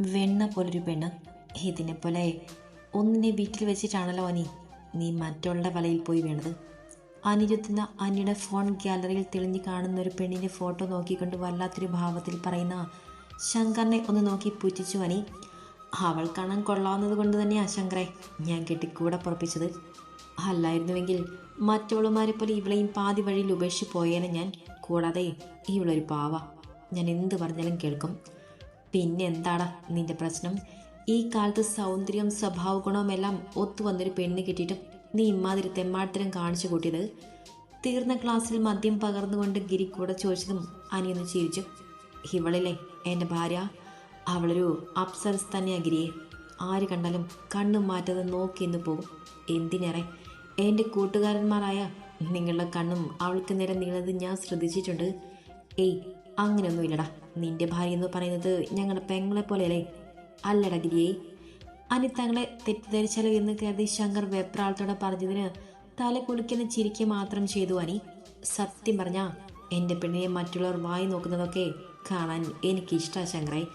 വെണ്ണ പോലൊരു പെണ്ണ്. ഇതിനെ പോലെ ഒന്നിനെ വീട്ടിൽ വെച്ചിട്ടാണല്ലോ അനി. നീ മറ്റുള്ള വലയിൽ പോയി വീണത്. അനിരുത്തുന്ന അനിയുടെ ഫോൺ ഗ്യാലറിയിൽ തെളിഞ്ഞു കാണുന്ന ഒരു പെണ്ണിന്റെ ഫോട്ടോ നോക്കിക്കൊണ്ട് വല്ലാത്തൊരു ഭാവത്തിൽ പറയുന്ന ശങ്കറിനെ ഒന്ന് നോക്കി പുച്ഛിച്ചു അനി. അവൾ കാണാൻ കൊള്ളാവുന്നത് കൊണ്ട് തന്നെയാ ശങ്കറെ. ഞാൻ കെട്ടിക്കൂടെ പുറപ്പിച്ചത്. അല്ലായിരുന്നുവെങ്കിൽ മറ്റുള്ളമാരെ പോലെ ഇവളെയും പാതി വഴിയിൽ ഉപേക്ഷിച്ച് പോയേനെ ഞാൻ. കൂടാതെ ഇവളൊരു പാവ. ഞാൻ എന്ത് പറഞ്ഞാലും കേൾക്കും. പിന്നെ എന്താടാ നിന്റെ പ്രശ്നം? ഈ കാലത്ത് സൗന്ദര്യം സ്വഭാവ ഗുണവും എല്ലാം ഒത്തുവന്നൊരു പെണ്ണ് കിട്ടിയിട്ടും നീ ഇമാതിരി തെമ്മാടത്തരം കാണിച്ചു കൂട്ടിയത്? തീർന്ന ക്ലാസ്സിൽ മദ്യം പകർന്നുകൊണ്ട് ഗിരി കൂടെ ചോദിച്ചതും അനിയൊന്ന് ചിരിച്ചു. ഇവളില്ലേ എന്റെ ഭാര്യ? അവളൊരു അപ്സരസ് തന്നെയാ ഗിരിയെ. ആര് കണ്ടാലും കണ്ണു മാറ്റാതെ നോക്കി എന്ന് പോകും. എന്തിനേറെ? എന്റെ കൂട്ടുകാരന്മാരായ നിങ്ങളുടെ കണ്ണും അവൾക്ക് നേരെ നീളത് ഞാൻ ശ്രദ്ധിച്ചിട്ടുണ്ട്. ഏയ് അങ്ങനെയൊന്നുമില്ലടാ. നിന്റെ ഭാര്യ എന്ന് പറയുന്നത് ഞങ്ങളുടെ പെങ്ങളെ പോലെയല്ലേ? അല്ലട ഗിരിയെ. അനി തങ്ങളെ തെറ്റിദ്ധരിച്ചാലോ എന്ന് കരുതി ശങ്കർ വെപ്രാളത്തോടെ പറഞ്ഞതിന് തല കുളിക്കുന്ന ചിരിക്കുക മാത്രം ചെയ്തു അനി. സത്യം പറഞ്ഞ എന്റെ പെണ്ണിനെ മറ്റുള്ളവർ വായി നോക്കുന്നതൊക്കെ കാണാൻ എനിക്കിഷ്ടമാണ് ശങ്കറെ.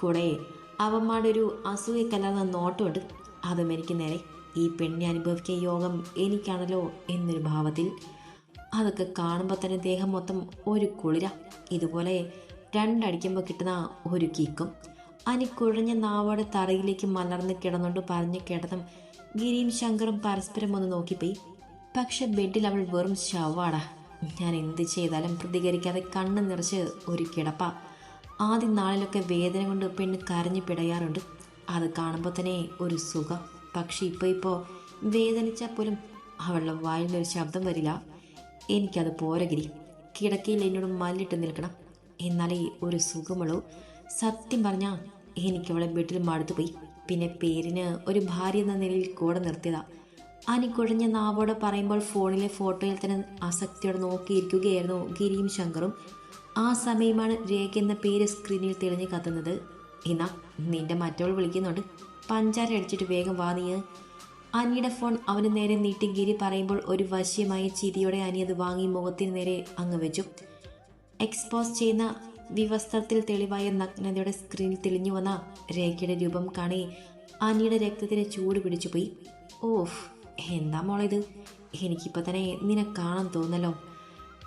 കൂടെ അവന്മാരുടെ ഒരു അസൂയക്കല്ലാതെ നോട്ടമുണ്ട്. അതും എനിക്ക് നേരെ. ഈ പെണ്ണിനെ അനുഭവിക്കുന്ന യോഗം എനിക്കാണല്ലോ എന്നൊരു ഭാവത്തിൽ. അതൊക്കെ കാണുമ്പോൾ തന്നെ ദേഹം മൊത്തം ഒരു കുളിര. ഇതുപോലെ രണ്ടടിക്കുമ്പോൾ കിട്ടുന്ന ഒരു കിക്കും. അനി കുഴഞ്ഞ നാവോടെ തറയിലേക്ക് മലർന്ന് കിടന്നുകൊണ്ട് പറഞ്ഞു കിടന്നും ഗിരിയും ശങ്കറും പരസ്പരം ഒന്ന് നോക്കിപ്പോയി. പക്ഷെ ബെഡിൽ അവൾ വെറും ശവാടാ ഞാൻ എന്ത് ചെയ്താലും പ്രതികരിക്കാതെ കണ്ണ് നിറച്ച് ഒരു കിടപ്പ. ആദ്യ നാളിലൊക്കെ വേദന കൊണ്ട് പെണ്ണ് കരഞ്ഞു പിടയാറുണ്ട്. അത് കാണുമ്പോൾ തന്നെ ഒരു സുഖം. പക്ഷെ ഇപ്പോൾ ഇപ്പോൾ വേദനിച്ചാൽ പോലും അവളുടെ വായിൽ ഒരു ശബ്ദം വരില്ല. എനിക്കത് പോരഗിരി കിടക്കയിൽ എന്നോട് മല്ലിട്ട് നിൽക്കണം. എന്നാലേ ഒരു സുഖമുള്ളൂ. സത്യം പറഞ്ഞാൽ എനിക്കവളെ വീട്ടിൽ മടുത്തു പോയി. പിന്നെ പേരിന് ഒരു ഭാര്യ എന്ന നിലയിൽ കൂടെ നിർത്തിയതാ. കുഴഞ്ഞ നാവോടെ പറയുമ്പോൾ ഫോണിലെ ഫോട്ടോയിൽ തന്നെ ആസക്തിയോടെ നോക്കിയിരിക്കുകയായിരുന്നു ഗിരിയും ശങ്കറും. ആ സമയമാണ് രേഖ എന്ന പേര് സ്ക്രീനിൽ തെളിഞ്ഞ് കത്തുന്നത്. എന്നാ നിന്റെ മറ്റവൾ വിളിക്കുന്നുണ്ട്. പഞ്ചാര അടിച്ചിട്ട് വേഗം വാ നീ അനിയുടെ ഫോൺ അവന് നേരെ നീട്ടി ഗിരി പറയുമ്പോൾ ഒരു വശ്യമായ ചിരിയോടെ അനി അത് വാങ്ങി മുഖത്തിന് നേരെ അങ്ങ് വെച്ചു. എക്സ്പോസ് ചെയ്യുന്ന വിവസ്ത്രത്തിൽ തെളിവായ നഗ്നതയുടെ സ്ക്രീനിൽ തെളിഞ്ഞു വന്ന രേഖയുടെ രൂപം കാണി അനിയുടെ രക്തത്തിന് ചൂട് പിടിച്ചുപോയി. ഓഫ് എന്താ മോളിത്? എനിക്കിപ്പോൾ തന്നെ നിന്നെ കാണാൻ തോന്നല്ലോ.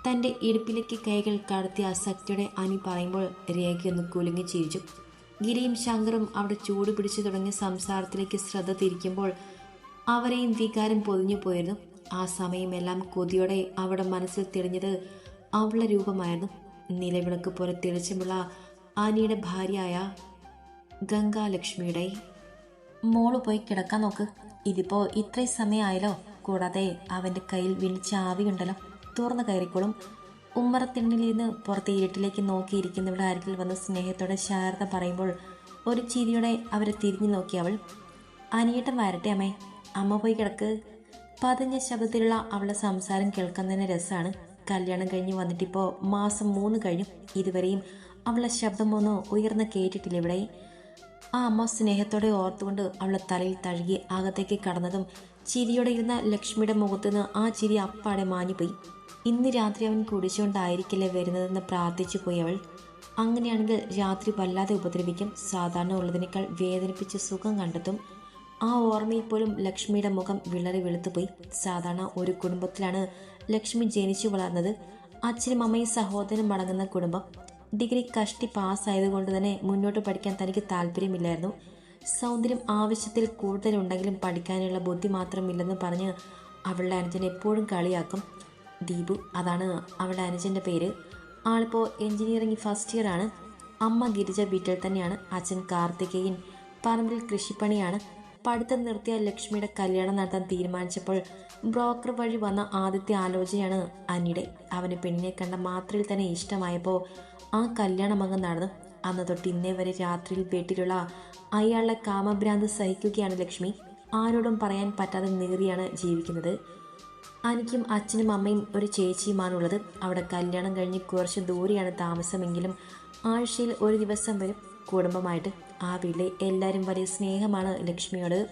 തന്റെ ഇടുപ്പിലേക്ക് കൈകൾ കടത്തിയ അസക്തിയുടെ അനി പറയുമ്പോൾ രേഖയൊന്ന് കുലുങ്ങി ചിരിച്ചു. ഗിരിയും ശങ്കറും അവിടെ ചൂട് പിടിച്ചു തുടങ്ങിയ സംസാരത്തിലേക്ക് ശ്രദ്ധ തിരിക്കുമ്പോൾ അവരെയും വികാരം പൊതിഞ്ഞു പോയിരുന്നു. ആ സമയമെല്ലാം കൊതിയോടെ അവിടെ മനസ്സിൽ തെളിഞ്ഞത് അവളുടെ രൂപമായിരുന്നു. നിലവിളക്ക് പോലെ തെളിച്ചമുള്ള ആനിയുടെ ഭാര്യയായ ഗംഗാലക്ഷ്മിയുടെ മോൾ പോയി കിടക്കാൻ നോക്ക്. ഇതിപ്പോ ഇത്രയും സമയമായല്ലോ കൂടാതെ അവന്റെ കയ്യിൽ വിളിച്ച ആവിയുണ്ടല്ലോ തുറന്നു കയറിക്കോളും. ഉമ്മറത്തിണ്ണിലിരുന്ന് പുറത്തെ ഇരുട്ടിലേക്ക് നോക്കിയിരിക്കുന്നവരുടെ അരികിൽ വന്ന് സ്നേഹത്തോടെ ശാരദ പറയുമ്പോൾ ഒരു ചിരിയോടെ അവരെ തിരിഞ്ഞു നോക്കി അവൾ. അനിയേട്ടൻ വരട്ടെ അമ്മേ. അമ്മ പോയി കിടക്ക്. പതിഞ്ഞ ശബ്ദത്തിലുള്ള അവളുടെ സംസാരം കേൾക്കുന്നതിന് രസമാണ്. കല്യാണം കഴിഞ്ഞ് വന്നിട്ടിപ്പോൾ മാസം മൂന്ന് കഴിഞ്ഞു. ഇതുവരെയും അവളെ ശബ്ദം ഒന്നും ഉയർന്ന് കേട്ടിട്ടില്ല ഇവിടെ. ആ അമ്മ സ്നേഹത്തോടെ ഓർത്തുകൊണ്ട് അവളെ തലയിൽ തഴുകി അകത്തേക്ക് കടന്നതും ചിരിയോടെ ഇരുന്ന ലക്ഷ്മിയുടെ മുഖത്തുനിന്ന് ആ ചിരി അപ്പാടെ മാഞ്ഞുപോയി. ഇന്ന് രാത്രി അവൻ കുടിച്ചുകൊണ്ടായിരിക്കില്ലേ വരുന്നതെന്ന് പ്രാർത്ഥിച്ചു പോയി അവൾ. അങ്ങനെയാണെങ്കിൽ രാത്രി വല്ലാതെ ഉപദ്രവിക്കും. സാധാരണ ഉള്ളതിനേക്കാൾ വേദനിപ്പിച്ച് സുഖം കണ്ടെത്തും. ആ ഓർമ്മയിൽ പോലും ലക്ഷ്മിയുടെ മുഖം വിളറി വെളുത്തുപോയി. സാധാരണ ഒരു കുടുംബത്തിലാണ് ലക്ഷ്മി ജനിച്ചു വളർന്നത് അച്ഛനും അമ്മയും സഹോദരനും അടങ്ങുന്ന കുടുംബം. ഡിഗ്രി കഷ്ടി പാസ്സായതുകൊണ്ട് തന്നെ മുന്നോട്ട് പഠിക്കാൻ തനിക്ക് താല്പര്യമില്ലായിരുന്നു. സൗന്ദര്യം ആവശ്യത്തിൽ കൂടുതലുണ്ടെങ്കിലും പഠിക്കാനുള്ള ബുദ്ധി മാത്രമില്ലെന്ന് പറഞ്ഞ് അവളുടെ അനുജൻ എപ്പോഴും കളിയാക്കും. ദീപു അതാണ് അവളുടെ അനുജന്റെ പേര്. ആളിപ്പോൾ എഞ്ചിനീയറിംഗ് ഫസ്റ്റ് ഇയർ ആണ്. അമ്മ ഗിരിജ വീട്ടിൽ തന്നെയാണ്. അച്ഛൻ കാർത്തികേയൻ പറമ്പിൽ കൃഷിപ്പണിയാണ്. പഠിത്തം നിർത്തിയ ലക്ഷ്മിയുടെ കല്യാണം നടത്താൻ തീരുമാനിച്ചപ്പോൾ ബ്രോക്കർ വഴി വന്ന ആദ്യത്തെ ആലോചനയാണ് അനിയുടെ. അവന് പെണ്ണിനെ കണ്ട മാത്രയിൽ തന്നെ ഇഷ്ടമായപ്പോൾ ആ കല്യാണം അങ്ങ് നടന്നു. അന്ന് തൊട്ട് ഇന്നേ വരെ രാത്രിയിൽ വീട്ടിലുള്ള അയാളുടെ കാമഭ്രാന്ത് സഹിക്കുകയാണ് ലക്ഷ്മി. ആരോടും പറയാൻ പറ്റാതെ നീറിയാണ് ജീവിക്കുന്നത്. അനിക്കും അച്ഛനും അമ്മയും ഒരു ചേച്ചിയുമാണുള്ളത്. അവിടെ കല്യാണം കഴിഞ്ഞ് കുറച്ച് ദൂരെയാണ് താമസമെങ്കിലും ആഴ്ചയിൽ ഒരു ദിവസം വരും. കുടുംബമായിട്ട് ആ വീട്ടിലെ എല്ലാവരും വലിയ സ്നേഹമാണ് ലക്ഷ്മിയോട്.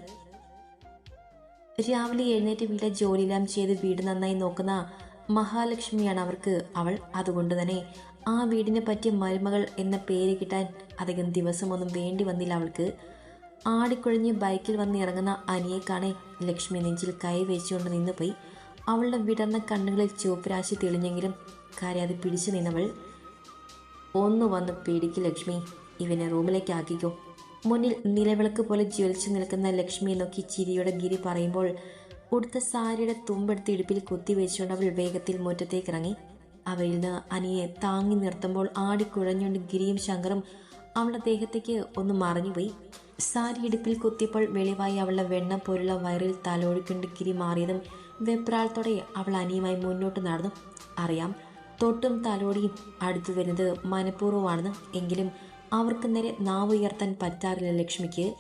രാവിലെ എഴുന്നേറ്റ് വീട്ടിലെ ജോലിയെല്ലാം ചെയ്ത് വീട് നന്നായി നോക്കുന്ന മഹാലക്ഷ്മിയാണ് അവർക്ക് അവൾ. അതുകൊണ്ട് തന്നെ ആ വീടിനെ പറ്റിയ മരുമകൾ എന്ന പേര് കിട്ടാൻ അധികം ദിവസമൊന്നും വേണ്ടി വന്നില്ല അവൾക്ക്. ആടിക്കുഴഞ്ഞ് ബൈക്കിൽ വന്ന് ഇറങ്ങുന്ന അനിയെ കാണെ ലക്ഷ്മി നെഞ്ചിൽ കൈ വെച്ചുകൊണ്ട് നിന്ന് പോയി. അവളുടെ വിടർന്ന കണ്ണുകളിൽ ചുവപ്പുരാശി തെളിഞ്ഞെങ്കിലും കാര്യം അത് പിടിച്ചു നിന്നവൾ. ഒന്ന് വന്ന് പേടിക്ക് ലക്ഷ്മി. ഇവനെ റൂമിലേക്ക് ആക്കിക്കോ മുന്നിൽ നിലവിളക്ക് പോലെ ജ്വലിച്ചു നിൽക്കുന്ന ലക്ഷ്മിയെ നോക്കി ചിരിയുടെ ഗിരി പറയുമ്പോൾ ഉടുത്ത സാരിയുടെ തുമ്പെടുത്ത് ഇടുപ്പിൽ കുത്തി വെച്ചുകൊണ്ട് അവൾ വേഗത്തിൽ മുറ്റത്തേക്ക് ഇറങ്ങി അവയിൽ നിന്ന് അനിയെ താങ്ങി നിർത്തുമ്പോൾ ആടിക്കുഴഞ്ഞുകൊണ്ട് ഗിരിയും ശങ്കറും അവളുടെ ദേഹത്തേക്ക് ഒന്ന് മറിഞ്ഞുപോയി. സാരി ഇടുപ്പിൽ കുത്തിയപ്പോൾ വെളിവായി അവളുടെ വെണ്ണ പോലുള്ള വയറിൽ തലോടിക്കൊണ്ട് ഗിരി മാറിയതും വെപ്രാളത്തോടെ അവൾ അനിയുമായി മുന്നോട്ട് നടന്നു. അറിയാം തൊട്ടും തലോടിയും അടുത്തു വരുന്നത് മനഃപൂർവമാണെന്ന്. എങ്കിലും അവർക്ക് നേരെ നാവ് ഉയർത്താൻ പറ്റാറില്ല ലക്ഷ്മിക്ക്.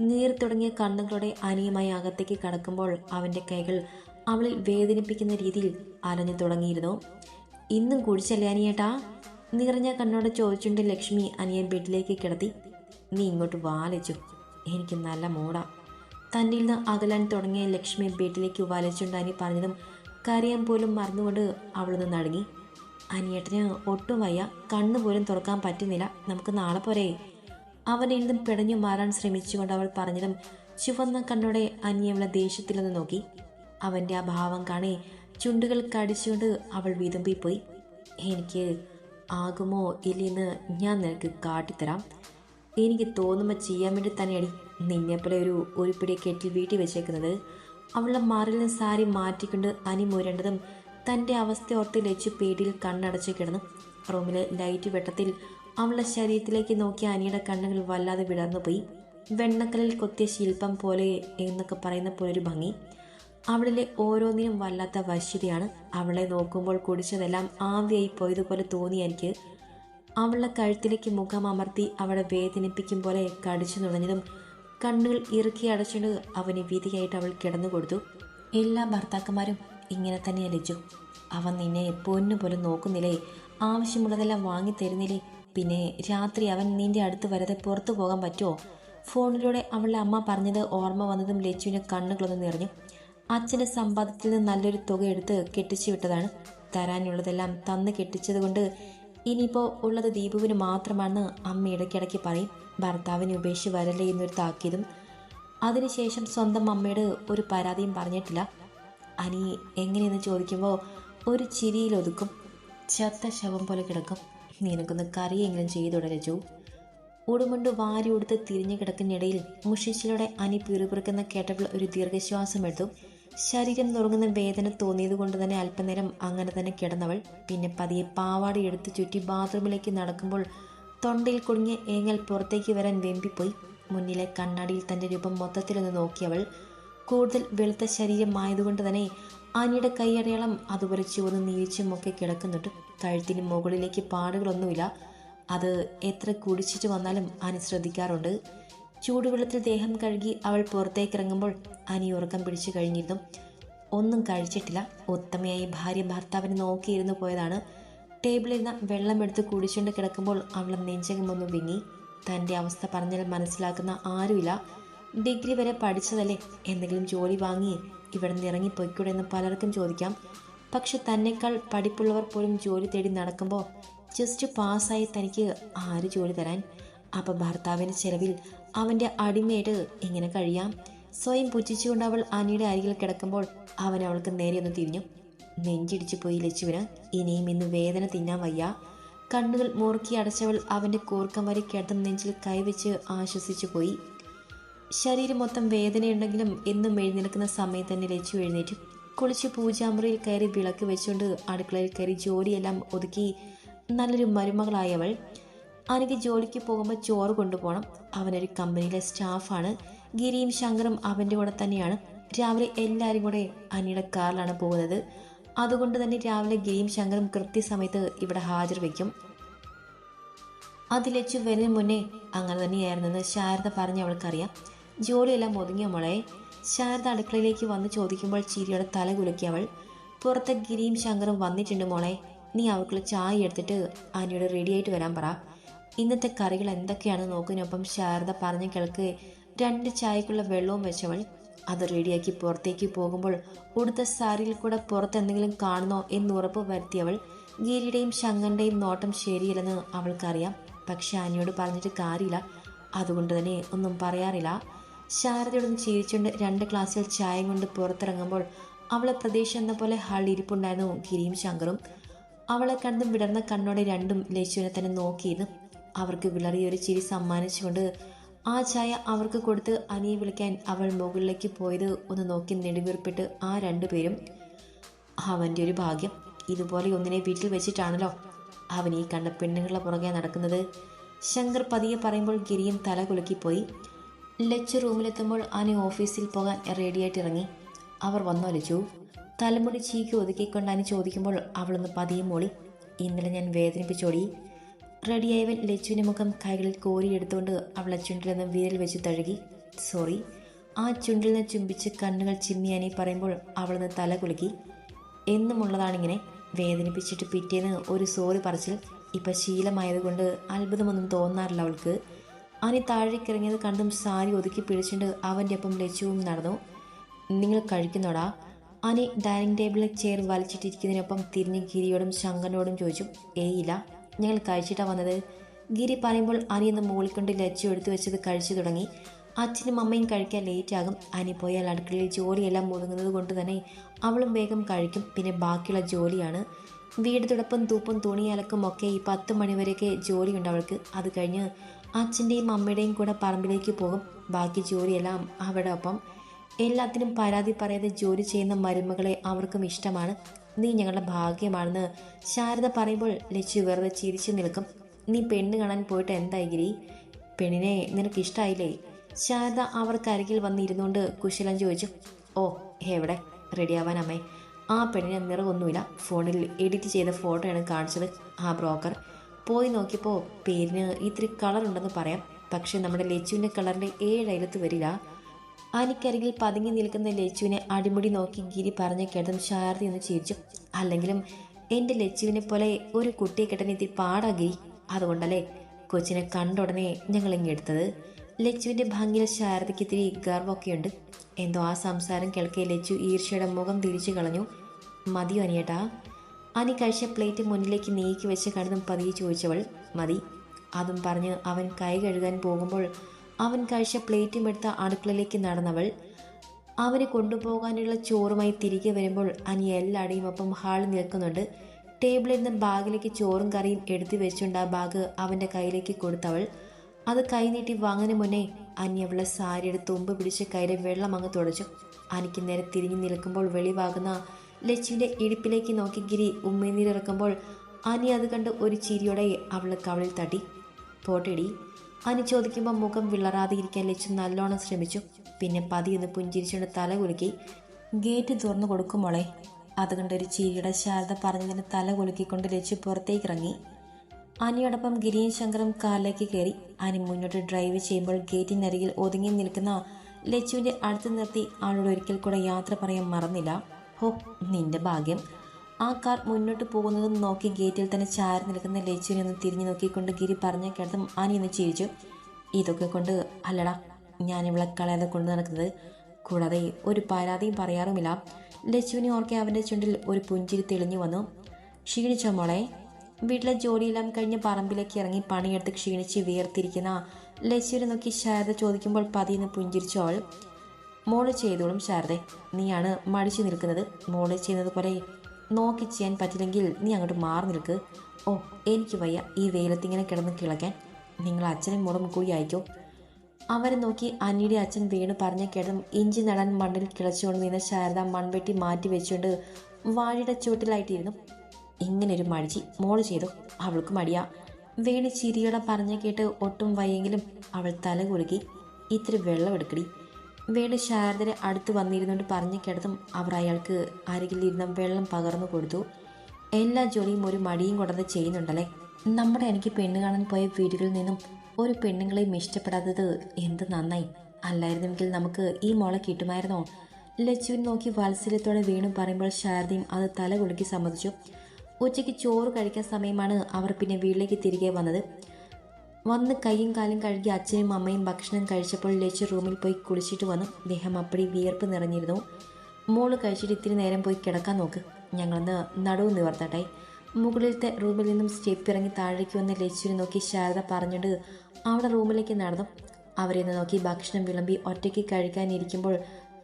നീർ തുടങ്ങിയ കണ്ണുകളുടെ അനിയമായി അകത്തേക്ക് കടക്കുമ്പോൾ അവന്റെ കൈകൾ അവളിൽ വേദനിപ്പിക്കുന്ന രീതിയിൽ അലഞ്ഞു തുടങ്ങിയിരുന്നു. ഇന്നും കുഴിച്ചല്ലേ അനിയേട്ടാ? നിറഞ്ഞ കണ്ണോട് ചോദിച്ചുകൊണ്ട് ലക്ഷ്മി അനിയൻ ബെഡിലേക്ക് കിടത്തി നീ ഇങ്ങോട്ട് വാലിച്ചു എനിക്ക് നല്ല മൂടാ തന്നിൽ നിന്ന് അകലാൻ തുടങ്ങിയ ലക്ഷ്മി ബെഡിലേക്ക് വലിച്ചുകൊണ്ട് അനി പറഞ്ഞതും കരയാൻ പോലും മറന്നുകൊണ്ട് അവളൊന്ന് നടുങ്ങി. അനിയേട്ടന് ഒട്ടും വയ്യ. കണ്ണു പോലും തുറക്കാൻ പറ്റുന്നില്ല. നമുക്ക് നാളെ പോരേ. അവനിൽ നിന്നും പിടഞ്ഞു മാറാൻ ശ്രമിച്ചുകൊണ്ട് അവൾ പറഞ്ഞതും ചുവന്ന കണ്ണോടെ അനി അവളെ ദേഷ്യത്തിലൊന്ന് നോക്കി. അവന്റെ ആ ഭാവം കാണി ചുണ്ടുകൾ കടിച്ചുകൊണ്ട് അവൾ വിതുമ്പിപ്പോയി. എനിക്ക് ആകുമോ ഇല്ലെന്ന് ഞാൻ നിനക്ക് കാട്ടിത്തരാം. എനിക്ക് തോന്നുമ്പോൾ ചെയ്യാൻ വേണ്ടി തന്നെയാണ് നിന്നെപ്പോലെ ഒരു ഒരു പിടി കെട്ടിൽ വീട്ടിൽ വെച്ചേക്കുന്നത്. അവളുടെ മാറിൽ നിന്ന് സാരി മാറ്റിക്കൊണ്ട് അനി മുരണ്ടതും തന്റെ അവസ്ഥ ഓർത്ത് ലച്ചു പേടിയിൽ കണ്ണടച്ച് കിടന്നു. റൂമിലെ ലൈറ്റ് വെട്ടത്തിൽ അവളുടെ ശരീരത്തിലേക്ക് നോക്കി അനിയുടെ കണ്ണുകൾ വല്ലാതെ വിടർന്നു പോയി. വെണ്ണക്കലിൽ കൊത്തിയ ശില്പം പോലെ എന്നൊക്കെ പറയുന്ന പോലെ ഒരു ഭംഗി. അവളിലെ ഓരോന്നിനും വല്ലാത്ത വശ്യതയാണ്. അവളെ നോക്കുമ്പോൾ കുടിച്ചതെല്ലാം ആവിയായി പോയതുപോലെ തോന്നി എനിക്ക്. അവളുടെ കഴുത്തിലേക്ക് മുഖം അമർത്തി അവളെ വേദനിപ്പിക്കും പോലെ കടിച്ചു നുണഞ്ഞതും കണ്ണുകൾ ഇറുക്കി അടച്ചുകൊണ്ട് അവന് വിധിയായിട്ട് അവൾ കിടന്നു കൊടുത്തു എല്ലാ ഭർത്താക്കന്മാരും ഇങ്ങനെ തന്നെ ലജ്ജു അവൻ നിന്നെ പൊന്നു പോലെ നോക്കുന്നില്ലേ? ആവശ്യമുള്ളതെല്ലാം വാങ്ങി തരുന്നില്ലേ? പിന്നെ രാത്രി അവൻ നിന്റെ അടുത്ത് വരാതെ പുറത്തു പോകാൻ പറ്റുമോ ഫോണിലൂടെ അവളുടെ അമ്മ പറഞ്ഞത് ഓർമ്മ വന്നതും ലച്ചുവിന്റെ കണ്ണുകളൊന്നും നിറഞ്ഞു. അച്ഛന്റെ സമ്പാദ്യത്തിൽ നിന്ന് നല്ലൊരു തുക എടുത്ത് കെട്ടിച്ചു വിട്ടതാണ്. തരാനുള്ളതെല്ലാം തന്ന് കെട്ടിച്ചത് കൊണ്ട് ഇനിയിപ്പോൾ ഉള്ളത് ദീപുവിന് മാത്രമാണെന്ന് അമ്മ ഇടയ്ക്കിടയ്ക്ക് പറയും. ഭർത്താവിനെ ഉപേക്ഷിച്ച് വരല്ലേ എന്നൊരു താക്കീതും. അതിനുശേഷം സ്വന്തം അമ്മയുടെ ഒരു പരാതിയും പറഞ്ഞിട്ടില്ല. അനി എങ്ങനെയെന്ന് ചോദിക്കുമ്പോൾ ഒരു ചിരിയിലൊതുക്കും ചത്ത ശവം പോലെ കിടക്കും. നിനക്കൊന്ന് കറിയെങ്കിലും ചെയ്തു തുടരച്ചു ഉടുമുണ്ട് വാരി ഉടുത്ത് തിരിഞ്ഞു കിടക്കുന്നിടയിൽ മുഷിച്ചിലൂടെ അനി പിറുപിറുക്കുന്ന കേട്ടപ്പോൾ ഒരു ദീർഘശ്വാസം എടുത്തു. ശരീരം നുറുങ്ങുന്ന വേദന തോന്നിയത് കൊണ്ട് തന്നെ അല്പനേരം അങ്ങനെ തന്നെ കിടന്നവൾ. പിന്നെ പതിയെ പാവാടി എടുത്ത് ചുറ്റി ബാത്റൂമിലേക്ക് നടക്കുമ്പോൾ തൊണ്ടയിൽ കുടുങ്ങിയ ഏങ്ങൽ പുറത്തേക്ക് വരാൻ വെമ്പിപ്പോയി മുന്നിലെ കണ്ണാടിയിൽ തന്റെ രൂപം മൊത്തത്തിലൊന്ന് നോക്കിയവൾ കൂടുതൽ വെളുത്ത ശരീരമായതുകൊണ്ട് തന്നെ ആനിയുടെ കൈയടയാളം അതുവരെ ചുവന്ന് നീരിച്ചും ഒക്കെ കിടക്കുന്നുണ്ട്. കഴുത്തിന് മുകളിലേക്ക് പാടുകളൊന്നുമില്ല. അത് എത്ര കുടിച്ചിട്ട് വന്നാലും ആനി ശ്രദ്ധിക്കാറുണ്ട്. ചൂടുവെള്ളത്തിൽ ദേഹം കഴുകി അവൾ പുറത്തേക്ക് ഇറങ്ങുമ്പോൾ അനി ഉറക്കം പിടിച്ചു കഴിഞ്ഞിരുന്നു. ഒന്നും കഴിച്ചിട്ടില്ല. ഉത്തമയായി ഭാര്യ ഭർത്താവിനെ നോക്കിയിരുന്നു പോയതാണ്. ടേബിളിൽ നിന്ന് വെള്ളമെടുത്ത് കുടിച്ചുകൊണ്ട് കിടക്കുമ്പോൾ അവൾ നെഞ്ചകമൊന്ന് വിങ്ങി. തന്റെ അവസ്ഥ പറഞ്ഞാൽ മനസ്സിലാക്കുന്ന ആരുമില്ല. ഡിഗ്രി വരെ പഠിച്ചതല്ലേ? എന്തെങ്കിലും ജോലി വാങ്ങി ഇവിടെ നിന്ന് ഇറങ്ങിപ്പോയിക്കൂടെ എന്ന് പലർക്കും ചോദിക്കാം. പക്ഷെ തന്നെക്കാൾ പഠിപ്പുള്ളവർ പോലും ജോലി തേടി നടക്കുമ്പോൾ ജസ്റ്റ് പാസ്സായി തനിക്ക് ആര് ജോലി തരാൻ? അപ്പോൾ ഭർത്താവിന്റെ ചെലവിൽ അവന്റെ അടിമയായിട്ട് ഇങ്ങനെ കഴിയാം. സ്വയം പുച്ഛിച്ചുകൊണ്ട് അവൾ അനിയുടെ അരികിൽ കിടക്കുമ്പോൾ അവൻ അവൾക്ക് നേരെ ഒന്ന് തിരിഞ്ഞു. നെഞ്ചിടിച്ചു പോയി ലച്ചുവിന് ഇനിയും ഇന്ന് വേദന തിന്നാൻ വയ്യ. കണ്ണുകൾ മുറുക്കി അടച്ചവൾ അവന്റെ കൂർക്കം വരെ കിടന്ന നെഞ്ചിൽ കൈവച്ച് ആശ്വസിച്ചു പോയി. ശരീരം മൊത്തം വേദനയുണ്ടെങ്കിലും എന്നും എഴുന്നേൽക്കുന്ന സമയത്ത് തന്നെ ലച്ചു എഴുന്നേറ്റു. കുളിച്ച് പൂജാമുറിയിൽ കയറി വിളക്ക് വെച്ചുകൊണ്ട് അടുക്കളയിൽ കയറി ജോലിയെല്ലാം ഒതുക്കി നല്ലൊരു മരുമകളായവൾ. അനിക്ക് ജോലിക്ക് പോകുമ്പോൾ ചോറ് കൊണ്ടുപോകണം. അവനൊരു കമ്പനിയിലെ സ്റ്റാഫാണ്. ഗിരിയും ശങ്കറും അവന്റെ കൂടെ തന്നെയാണ്. രാവിലെ എല്ലാവരും കൂടെ അനിയുടെ കാറിലാണ് പോകുന്നത്. അതുകൊണ്ട് തന്നെ രാവിലെ ഗിരിയും ശങ്കറും കൃത്യസമയത്ത് ഇവിടെ ഹാജർ വയ്ക്കും. അതിലെച്ചു വരുന്ന മുന്നേ അങ്ങനെ തന്നെയായിരുന്നെന്ന് ശാരദ പറഞ്ഞ് അവൾക്കറിയാം. ജോലിയെല്ലാം ഒതുങ്ങിയ മോളെ ശാരദ അടുക്കളയിലേക്ക് വന്ന് ചോദിക്കുമ്പോൾ ചിരിയുടെ തല കുലുക്കി അവൾ പുറത്തെ ഗിരിയും ശങ്കറും വന്നിട്ടുണ്ട് മോളെ നീ അവർക്കുള്ള ചായ എടുത്തിട്ട് ആനിയോട് റെഡിയായിട്ട് വരാൻ പറ. ഇന്നത്തെ കറികൾ എന്തൊക്കെയാണെന്ന് നോക്കുന്നൊപ്പം ശാരദ പറഞ്ഞു കേൾക്ക് രണ്ട് ചായക്കുള്ള വെള്ളവും വെച്ചവൾ അത് റെഡിയാക്കി പുറത്തേക്ക് പോകുമ്പോൾ ഉടുത്ത സാരിയിൽ കൂടെ പുറത്ത് എന്തെങ്കിലും കാണുന്നോ എന്ന് ഉറപ്പ് വരുത്തിയവൾ ഗിരിയുടെയും ശങ്കന്റെയും നോട്ടം ശരിയല്ലെന്ന് അവൾക്കറിയാം. പക്ഷെ ആനിയോട് പറഞ്ഞിട്ട് കാര്യമില്ല. അതുകൊണ്ട് തന്നെ ഒന്നും പറയാറില്ല. ശാരദയോടൊന്ന് ചിരിച്ചുകൊണ്ട് രണ്ട് ഗ്ലാസ്സിൽ ചായയും കൊണ്ട് പുറത്തിറങ്ങുമ്പോൾ അവളെ പ്രതീക്ഷ എന്ന പോലെ ഹാളിൽ ഇരിപ്പുണ്ടായിരുന്നു ഗിരിയും ശങ്കറും. അവളെ കണ്ടും വിടർന്ന കണ്ണോടെ രണ്ടും ലച്ചുവിനെ തന്നെ നോക്കിയിരുന്നു അവർക്ക് വിളറിയൊരു ചിരി സമ്മാനിച്ചുകൊണ്ട് ആ ചായ അവർക്ക് കൊടുത്ത് അനിയെ വിളിക്കാൻ അവൾ മുകളിലേക്ക് പോയത് ഒന്ന് നോക്കി നെടുവീർപ്പിട്ട് ആ രണ്ടു പേരും. അവന്റെ ഒരു ഭാഗ്യം. ഇതുപോലെ ഒന്നിനെ വീട്ടിൽ വെച്ചിട്ടാണല്ലോ അവൻ ഈ കണ്ട പെണ്ണുങ്ങളുടെ പുറകെ നടക്കുന്നത്. ശങ്കർ പതിയെ പറയുമ്പോൾ ഗിരിയും തല കുലുക്കിപ്പോയി. ലച്ചു റൂമിലെത്തുമ്പോൾ അനി ഓഫീസിൽ പോകാൻ റെഡിയായിട്ട് ഇറങ്ങി അവർ വന്നോ ലച്ചു തലമുടി ചീക്കി ഒതുക്കിക്കൊണ്ട് അനി ചോദിക്കുമ്പോൾ അവളൊന്ന് പതിയും മോളി. ഇന്നലെ ഞാൻ വേദനിപ്പിച്ചോടി. റെഡിയായവൻ ലച്ചുവിന്റെ മുഖം കൈകളിൽ കോരിയെടുത്തുകൊണ്ട് അവളെ ചുണ്ടിൽ നിന്ന് വിരൽ വെച്ച് തഴുകി. സോറി. ആ ചുണ്ടിൽ നിന്ന് ചുംബിച്ച് കണ്ണുകൾ ചിമ്മിയാനി പറയുമ്പോൾ അവളൊന്ന് തല കുലുക്കി. എന്നുമുള്ളതാണിങ്ങനെ വേദനിപ്പിച്ചിട്ട് പിറ്റേന്ന് ഒരു സോറി പറച്ചിൽ. ഇപ്പം ശീലമായതുകൊണ്ട് അത്ഭുതമൊന്നും തോന്നാറില്ല അവൾക്ക്. അനി താഴേക്കിറങ്ങിയത് കണ്ടും സാരി ഒതുക്കി പിടിച്ചിട്ട് അവന്റെ ഒപ്പം ലച്ചുവും നടന്നു. നിങ്ങൾ കഴിക്കുന്നോടാ? അനി ഡൈനിങ് ടേബിളിൽ ചെയർ വലിച്ചിട്ടിരിക്കുന്നതിനൊപ്പം തിരിഞ്ഞ് ഗിരിയോടും ശങ്കനോടും ചോദിച്ചു. ഏയില്ല ഞങ്ങൾ കഴിച്ചിട്ടാ വന്നത്? ഗിരി പറയുമ്പോൾ അനി എന്ന് മൂളിക്കൊണ്ട് ലച്ചു എടുത്തു വെച്ചത് കഴിച്ചു തുടങ്ങി. അച്ഛനും അമ്മയും കഴിക്കാൻ ലേറ്റാകും അനി പോയാൽ അടുക്കളയിൽ ജോലിയെല്ലാം ഒതുങ്ങുന്നത് കൊണ്ട് തന്നെ അവളും വേഗം കഴിക്കും. പിന്നെ ബാക്കിയുള്ള ജോലിയാണ്. വീട് തുടപ്പും തൂപ്പും തുണി അലക്കും ഒക്കെ ഈ പത്ത് മണിവരെയൊക്കെ ജോലിയുണ്ട് അവൾക്ക്. അത് കഴിഞ്ഞ് അച്ഛന്റെയും അമ്മയുടെയും കൂടെ പറമ്പിലേക്ക് പോകും. ബാക്കി ജോലിയെല്ലാം അവിടെ ഒപ്പം എല്ലാത്തിനും പരാതി പറയാതെ ജോലി ചെയ്യുന്ന മരുമകളെ അവർക്കും ഇഷ്ടമാണ്. നീ ഞങ്ങളുടെ ഭാഗ്യമാണെന്ന് ശാരദ പറയുമ്പോൾ ലച്ചു വെറുതെ ചിരിച്ചു നിൽക്കും. നീ പെണ്ണ് കാണാൻ പോയിട്ട് എന്തായി പെണ്ണിനെ നിനക്ക് ഇഷ്ടമായില്ലേ ശാരദ അവർക്കരികിൽ വന്നിരുന്നുകൊണ്ട് കുശലം ചോദിച്ചു. ഓ എവിടെ? റെഡിയാവാൻ അമ്മേ. ആ പെണ്ണിന് നിറവൊന്നുമില്ല. ഫോണിൽ എഡിറ്റ് ചെയ്ത ഫോട്ടോയാണ് കാണിച്ചത് ആ ബ്രോക്കർ. പോയി നോക്കിയപ്പോൾ പേരിന് ഇത്തിരി കളർ ഉണ്ടെന്ന് പറയാം. പക്ഷേ നമ്മുടെ ലച്ചുവിന്റെ കളറിന്റെ ഏഴ് അയലത്ത് വരില്ല ആനിക്കരികിൽ പതുങ്ങി നിൽക്കുന്ന ലച്ചുവിനെ അടിമുടി നോക്കി ഗിരി പറഞ്ഞ കേട്ടതും ശാരദ ഒന്ന് ചിരിച്ചു. അല്ലെങ്കിലും എന്റെ ലച്ചുവിനെ പോലെ ഒരു കുട്ടിയെ കെട്ടാൻ ഇത്തിരി പാടാ ഗിരി. അതുകൊണ്ടല്ലേ കൊച്ചിനെ കണ്ട ഉടനെ ഞങ്ങൾ ഇങ്ങെടുത്തത് ലച്ചുവിന്റെ ഭംഗിയിൽ ശാരദയ്ക്ക് ഇത്തിരി ഗർവമൊക്കെയുണ്ട് എന്തോ ആ സംസാരം കേൾക്കേ ലച്ചു ഈർഷ്യയുടെ മുഖം തിരിച്ചു കളഞ്ഞു. മതിയോ അനിയേട്ടാ? അനി കഴിച്ച പ്ലേറ്റ് മുന്നിലേക്ക് നീക്കി വെച്ച് കടന്നും പതിയെ ചോദിച്ചവൾ മതി. അതും പറഞ്ഞ് അവൻ കൈ കഴുകാൻ പോകുമ്പോൾ അവൻ കഴിച്ച പ്ലേറ്റും എടുത്ത അടുക്കളയിലേക്ക് നടന്നവൾ അവന് കൊണ്ടുപോകാനുള്ള ചോറുമായി തിരികെ വരുമ്പോൾ അനി എല്ലാടെയും ഒപ്പം ഹാളിൽ നിൽക്കുന്നുണ്ട്. ടേബിളിൽ നിന്ന് ബാഗിലേക്ക് ചോറും കറിയും എടുത്തു വെച്ചുകൊണ്ട് ആ ബാഗ് അവന്റെ കയ്യിലേക്ക് കൊടുത്തവൾ അത് കൈനീട്ടി വാങ്ങുന്ന മുന്നേ അനി അവളെ സാരി എടുത്ത് തുമ്പ് പിടിച്ച് കയ്യിലെ വെള്ളം അങ്ങ് തുടച്ചു. അനിക്ക് നേരെ തിരിഞ്ഞു നിൽക്കുമ്പോൾ വെളിവാകുന്ന ലച്ചുവിന്റെ ഇടുപ്പിലേക്ക് നോക്കി ഗിരി ഉമ്മനീരിറക്കുമ്പോൾ അനി അത് കണ്ട് ഒരു ചിരിയോടെ അവളെ കവളിൽ തട്ടി. പോട്ടെടി. അനി ചോദിക്കുമ്പോൾ മുഖം വിളറാതെ ഇരിക്കാൻ ലച്ചു നല്ലോണം ശ്രമിച്ചു. പിന്നെ പതിയൊന്ന് പുഞ്ചിരിച്ചുകൊണ്ട് തല കുലുക്കി. ഗേറ്റ് തുറന്നു കൊടുക്കും മോളെ. അതുകൊണ്ട് ഒരു ചിരിയുടെ ശാരദ പറഞ്ഞതിന് തല കുലുക്കിക്കൊണ്ട് ലച്ചു പുറത്തേക്ക് ഇറങ്ങി. അനിയോടൊപ്പം ഗിരിയും ശങ്കറും കാറിലേക്ക് കയറി. അനി മുന്നോട്ട് ഡ്രൈവ് ചെയ്യുമ്പോൾ ഗേറ്റിനരികിൽ ഒതുങ്ങി നിൽക്കുന്ന ലച്ചുവിന്റെ അടുത്ത് നിർത്തി അവളോട് ഒരിക്കൽ കൂടെ യാത്ര പറയാൻ മറന്നില്ല. ഹോ നിന്റെ ഭാഗ്യം. ആ കാർ മുന്നോട്ട് പോകുന്നതും നോക്കി ഗേറ്റിൽ തന്നെ ചാരി നിൽക്കുന്ന ലച്ചുവിനെ ഒന്ന് തിരിഞ്ഞു നോക്കിക്കൊണ്ട് ഗിരി പറഞ്ഞ കേട്ടതും ആനി ഒന്ന് ചിരിച്ചു. ഇതൊക്കെ കൊണ്ട് അല്ലടാ ഞാൻ ഇവിടെ കളയാതെ കൊണ്ടു നടക്കുന്നത്. കൂടാതെ ഒരു പരാതിയും പറയാറുമില്ല. ലച്ചുവിനെ ഓർക്കെ അവന്റെ ചുണ്ടിൽ ഒരു പുഞ്ചിരി തെളിഞ്ഞു വന്നു. ക്ഷീണിച്ച മോളെ? വീട്ടിലെ ജോലിയെല്ലാം കഴിഞ്ഞ് പറമ്പിലേക്ക് ഇറങ്ങി പണിയെടുത്ത് ക്ഷീണിച്ച് വിയർത്തിരിക്കുന്ന ലച്ചുവിനെ നോക്കി ശാരദ ചോദിക്കുമ്പോൾ പതിയെന്ന് പുഞ്ചിരിച്ചു അവൾ. മോൾ ചെയ്തോളും ശാരദേ. നീയാണ് മടിച്ചു നിൽക്കുന്നത്. മോൾ ചെയ്യുന്നത് പോലെ നോക്കി ചെയ്യാൻ പറ്റില്ലെങ്കിൽ നീ അങ്ങോട്ട് മാറി നിൽക്ക്. ഓ എനിക്ക് വയ്യ ഈ വെയിലത്തിങ്ങനെ കിടന്ന് കിളയ്ക്കാൻ. നിങ്ങൾ അച്ഛനും മോളും കൂടി അയക്കോ അവരെ നോക്കി അനിയുടെ അച്ഛൻ വീണ് പറഞ്ഞ കേട്ടതും ഇഞ്ചി നടാൻ മണ്ണിൽ കിളച്ചുകൊണ്ട് നിന്ന ശാരദ മൺവെട്ടി മാറ്റി വെച്ചുകൊണ്ട് വാഴയുടെ ചുവട്ടിലായിട്ടിരുന്നു. ഇങ്ങനൊരു മടിച്ചി. മോൾ ചെയ്തു. അവൾക്ക് മടിയാ. വേണി ചിരിയോടെ പറഞ്ഞ കേട്ട് ഒട്ടും വയ്യെങ്കിലും അവൾ തല കുലുക്കി. ഇത്തിരി വെള്ളം എടുക്കടി. വേണു ശാരദനെ അടുത്ത് വന്നിരുന്നുകൊണ്ട് പറഞ്ഞു കിടത്തും അവർ അയാൾക്ക് അരികിലിരുന്ന വെള്ളം പകർന്നു കൊടുത്തു. എല്ലാ ജോലിയും ഒരു മടിയും കൊണ്ടത് ചെയ്യുന്നുണ്ടല്ലേ? നമ്മുടെ എനിക്ക് പെണ്ണ് കാണാൻ പോയ വീടുകളിൽ നിന്നും ഒരു പെണ്ണുങ്ങളെയും ഇഷ്ടപ്പെടാത്തത് എന്ത് നന്നായി. അല്ലായിരുന്നെങ്കിൽ നമുക്ക് ഈ മോളെ കിട്ടുമായിരുന്നോ? ലച്ചുവിൻ നോക്കി വാത്സല്യത്തോടെ വീണു പറയുമ്പോൾ ശാരദയും അത് തല കുലുക്കി സമ്മതിച്ചു. ഉച്ചയ്ക്ക് ചോറ് കഴിക്കാൻ സമയമാണ് അവർ പിന്നെ വീട്ടിലേക്ക് തിരികെ വന്നത്. വന്ന് കൈയും കാലും കഴുകി അച്ഛനും അമ്മയും ഭക്ഷണം കഴിച്ചപ്പോൾ ലച്ചു റൂമിൽ പോയി കുളിച്ചിട്ട് വന്നു. ദേഹം അപ്പടി വിയർപ്പ് നിറഞ്ഞിരുന്നു. മോൾ കഴിച്ചിട്ട് ഇത്തിരി നേരം പോയി കിടക്കാൻ നോക്ക്. ഞങ്ങളൊന്ന് നടുവ് നിവർത്തട്ടെ. മുകളിലത്തെ റൂമിൽ നിന്നും സ്റ്റെപ്പ് ഇറങ്ങി താഴേക്ക് വന്ന് ലച്ചുവിനെ നോക്കി ശാരദ പറഞ്ഞിട്ട് അവിടെ റൂമിലേക്ക് നടന്നു. അവരെ ഒന്ന് നോക്കി ഭക്ഷണം വിളമ്പി ഒറ്റയ്ക്ക് കഴിക്കാനിരിക്കുമ്പോൾ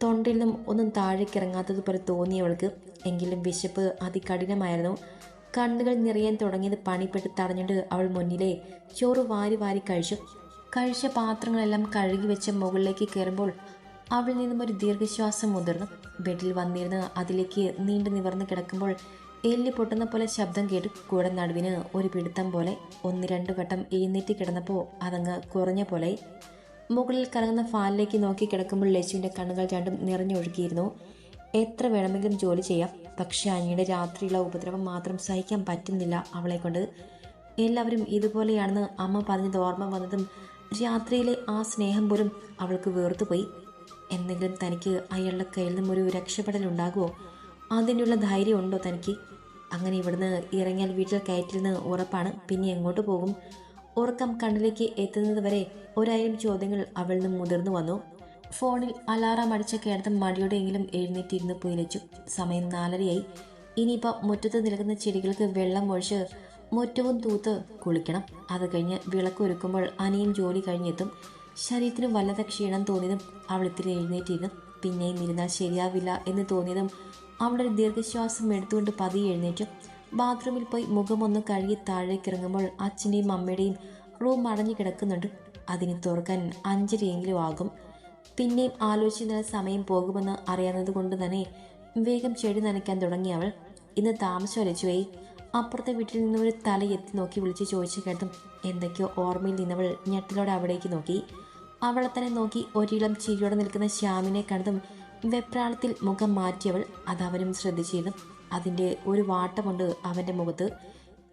തൊണ്ടയിൽ നിന്നും ഒന്നും താഴേക്ക് ഇറങ്ങാത്തതുപോലെ തോന്നിയവൾക്ക് എങ്കിലും വിശപ്പ് അതികഠിനമായിരുന്നു. കണ്ണുകൾ നിറയാൻ തുടങ്ങിയത് പണിപ്പെട്ട് തടഞ്ഞിട്ട് അവൾ മുന്നിലെ ചോറ് വാരി വാരി കഴിച്ചു. കഴിച്ച പാത്രങ്ങളെല്ലാം കഴുകി വെച്ച് മുകളിലേക്ക് കയറുമ്പോൾ അവളിൽ നിന്നും ഒരു ദീർഘശ്വാസം മുതിർന്നു. ബെഡിൽ വന്നിരുന്ന് അതിലേക്ക് നീണ്ടു നിവർന്ന് കിടക്കുമ്പോൾ എല്ലി പൊട്ടുന്ന പോലെ ശബ്ദം കേട്ട് കൂടെ നടുവിന് ഒരു പിടുത്തം പോലെ ഒന്ന് രണ്ട് വട്ടം എഴുന്നേറ്റ് കിടന്നപ്പോൾ അതങ്ങ് കുറഞ്ഞ പോലെ. മുകളിൽ കറങ്ങുന്ന ഫാനിലേക്ക് നോക്കി കിടക്കുമ്പോൾ ലച്ചുവിന്റെ കണ്ണുകൾ രണ്ടും നിറഞ്ഞൊഴുകിയിരുന്നു. എത്ര വേണമെങ്കിലും ജോലി ചെയ്യാം. പക്ഷെ അനിയുടെ രാത്രിയുള്ള ഉപദ്രവം മാത്രം സഹിക്കാൻ പറ്റുന്നില്ല അവളെ കൊണ്ട്. എല്ലാവരും ഇതുപോലെയാണെന്ന് അമ്മ പറഞ്ഞത് ഓർമ്മ വന്നതും രാത്രിയിലെ ആ സ്നേഹം പോലും അവൾക്ക് വേർത്തുപോയി. എന്തെങ്കിലും തനിക്ക് അയാളുടെ കയ്യിൽ നിന്നും ഒരു രക്ഷപ്പെടൽ ഉണ്ടാകുമോ? അതിനുള്ള ധൈര്യം ഉണ്ടോ തനിക്ക്? അങ്ങനെ ഇവിടുന്ന് ഇറങ്ങിയാൽ വീട്ടിൽ കയറ്റിരുന്ന് ഉറപ്പാണ്. പിന്നെ എങ്ങോട്ട് പോകും? ഉറക്കം കണ്ണിലേക്ക് എത്തുന്നത് വരെ ഒരായിരം ചോദ്യങ്ങൾ അവളിൽ നിന്ന് മുതിർന്നു വന്നു. ഫോണിൽ അലാറം അടിച്ച കേട്ടത് മടിയോടെയെങ്കിലും എഴുന്നേറ്റിരുന്ന് പുലച്ചു സമയം നാലരയായി. ഇനിയിപ്പോൾ മുറ്റത്ത് നിൽക്കുന്ന ചെടികൾക്ക് വെള്ളം ഒഴിച്ച് മുറ്റവും തൂത്ത് കുളിക്കണം. അത് കഴിഞ്ഞ് വിളക്കൊരുക്കുമ്പോൾ അനിയും ജോലി കഴിഞ്ഞെത്തും. ശരീരത്തിന് വല്ലത ക്ഷീണം തോന്നിയതും അവൾ ഇത്തിരി എഴുന്നേറ്റിരുന്നു. പിന്നെയും ഇരുന്നാൽ ശരിയാവില്ല എന്ന് തോന്നിയതും അവളുടെ ദീർഘശ്വാസം എടുത്തുകൊണ്ട് പതിയെ എഴുന്നേറ്റു. ബാത്റൂമിൽ പോയി മുഖമൊന്ന് കഴുകി താഴേക്ക് ഇറങ്ങുമ്പോൾ അച്ഛന്റെയും അമ്മയുടെയും റൂം അടഞ്ഞു കിടക്കുന്നുണ്ട്. അതിന് തുറക്കാൻ അഞ്ചരയെങ്കിലും ആകും. പിന്നെയും ആലോചിക്കുന്ന സമയം പോകുമെന്ന് അറിയാവുന്നത് കൊണ്ട് തന്നെ വേഗം ചെടി നനയ്ക്കാൻ തുടങ്ങി അവൾ. ഇന്ന് താമസം അലച്ചുപോയി. അപ്പുറത്തെ വീട്ടിൽ നിന്ന് ഒരു തല എത്തി നോക്കി വിളിച്ച് ചോദിച്ചു കേട്ടും എന്തൊക്കെയോ ഓർമ്മയിൽ നിന്നവൾ ഞെട്ടലോടെ അവിടേക്ക് നോക്കി. അവളെ തന്നെ നോക്കി ഒരിളം ചിരിയോടെ നിൽക്കുന്ന ശ്യാമിനെ കണ്ടതും വെപ്രാളത്തിൽ മുഖം മാറ്റിയവൾ അതവനും ശ്രദ്ധിച്ചിരുന്നു. അതിന്റെ ഒരു വാട്ടമുണ്ട് അവന്റെ മുഖത്ത്.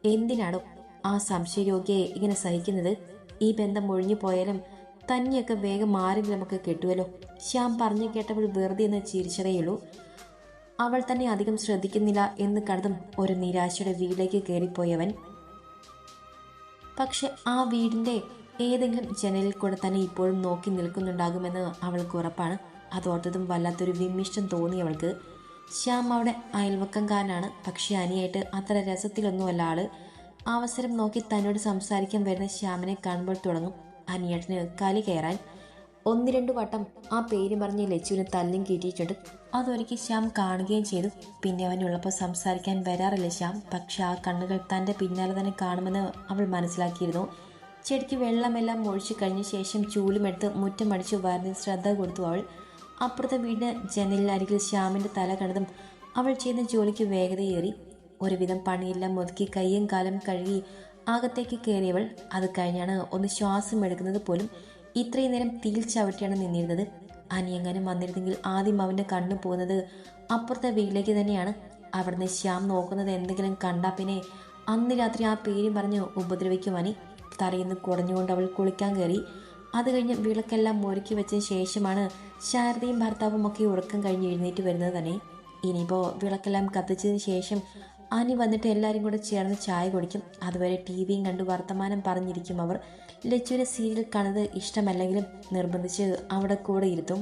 എന്തിനാണോ ആ സംശയരോഗിയെ ഇങ്ങനെ സഹിക്കുന്നത്? ഈ ബന്ധം ഒഴിഞ്ഞു പോയാലും തന്നെയൊക്കെ വേഗം മാറിയെങ്കിൽ നമുക്ക് കെട്ടുമല്ലോ ശ്യാം പറഞ്ഞു കേട്ടവൾ വെറുതെ എന്ന് ചിരിച്ചതേയുള്ളൂ. അവൾ തന്നെ അധികം ശ്രദ്ധിക്കുന്നില്ല എന്ന് കരുതും ഒരു നിരാശയുടെ വീട്ടിലേക്ക് കയറിപ്പോയവൻ. പക്ഷെ ആ വീടിന്റെ ഏതെങ്കിലും ജനലിൽ കൂടെ തന്നെ ഇപ്പോഴും നോക്കി നിൽക്കുന്നുണ്ടാകുമെന്ന് അവൾക്ക് ഉറപ്പാണ്. അതോർത്തതും വല്ലാത്തൊരു വിമിഷ്ടം തോന്നി അവൾക്ക്. ശ്യാം അവിടെ അയൽവക്കംകാരനാണ്. പക്ഷെ അനിയായിട്ട് അത്ര രസത്തിലൊന്നുമല്ല ആൾ. അവസരം നോക്കി തന്നോട് സംസാരിക്കാൻ വരുന്ന ശ്യാമിനെ കാണുമ്പോൾ തുടങ്ങും. അനിയേട്ടന് കലി കയറാൻ ഒന്ന് രണ്ടു വട്ടം ആ പേര് പറഞ്ഞ് ലച്ചുവിന് തല്ലും കീറ്റിയിട്ടുണ്ട്. അതൊരിക്കൽ ശ്യാം കാണുകയും ചെയ്തു. പിന്നെ അവനുള്ളപ്പോൾ സംസാരിക്കാൻ വരാറില്ല ശ്യാം. പക്ഷെ ആ കണ്ണുകൾ തന്റെ പിന്നാലെ തന്നെ കാണുമെന്ന് അവൾ മനസ്സിലാക്കിയിരുന്നു. ചെടിക്ക് വെള്ളമെല്ലാം ഒഴിച്ചു കഴിഞ്ഞ ശേഷം ചൂലുമെടുത്ത് മുറ്റമടിച്ചു വരുന്നതിൽ ശ്രദ്ധ കൊടുത്തു അവൾ. അപ്പുറത്തെ വീടിന് ജനലിനരികിൽ ശ്യാമിന്റെ തല കണ്ടതും അവൾ ചെയ്യുന്ന ജോലിക്ക് വേഗതയേറി. ഒരുവിധം പണിയെല്ലാം ഒതുക്കി കയ്യും കാലം കഴുകി അകത്തേക്ക് കയറിയവൾ അത് കഴിഞ്ഞാണ് ഒന്ന് ശ്വാസം എടുക്കുന്നത് പോലും ഇത്രയും നേരം തീൽ ചവിട്ടിയാണ് നിന്നിരുന്നത്. അനിയങ്ങനും വന്നിരുന്നെങ്കിൽ ആദ്യം അവന്റെ കണ്ണു പോകുന്നത് അപ്പുറത്തെ വീട്ടിലേക്ക് തന്നെയാണ്. അവിടുന്ന് ശ്യാം നോക്കുന്നത് എന്തെങ്കിലും കണ്ടാൽ പിന്നെ അന്ന് രാത്രി ആ പേരും പറഞ്ഞ് ഉപദ്രവിക്കും അനി. തറയിന്ന് കുടഞ്ഞുകൊണ്ട് അവൾ കുളിക്കാൻ കയറി. അത് കഴിഞ്ഞ് വിളക്കെല്ലാം മുറുക്കി വെച്ചതിന് ശേഷമാണ് ശാരദയും ഭർത്താവും ഒക്കെ ഉറക്കം കഴിഞ്ഞ് എഴുന്നേറ്റ് വരുന്നത് തന്നെ. ഇനിയിപ്പോൾ വിളക്കെല്ലാം കത്തിച്ചതിന് ശേഷം അനി വന്നിട്ട് എല്ലാവരും കൂടെ ചേർന്ന് ചായ കുടിക്കും. അതുവരെ ടി വിയും കണ്ട് വർത്തമാനം പറഞ്ഞിരിക്കും അവർ. ലച്ചുവിനെ സീരിയൽ കാണുന്നത് ഇഷ്ടമല്ലെങ്കിലും നിർബന്ധിച്ച് അവിടെ കൂടെ ഇരുത്തും.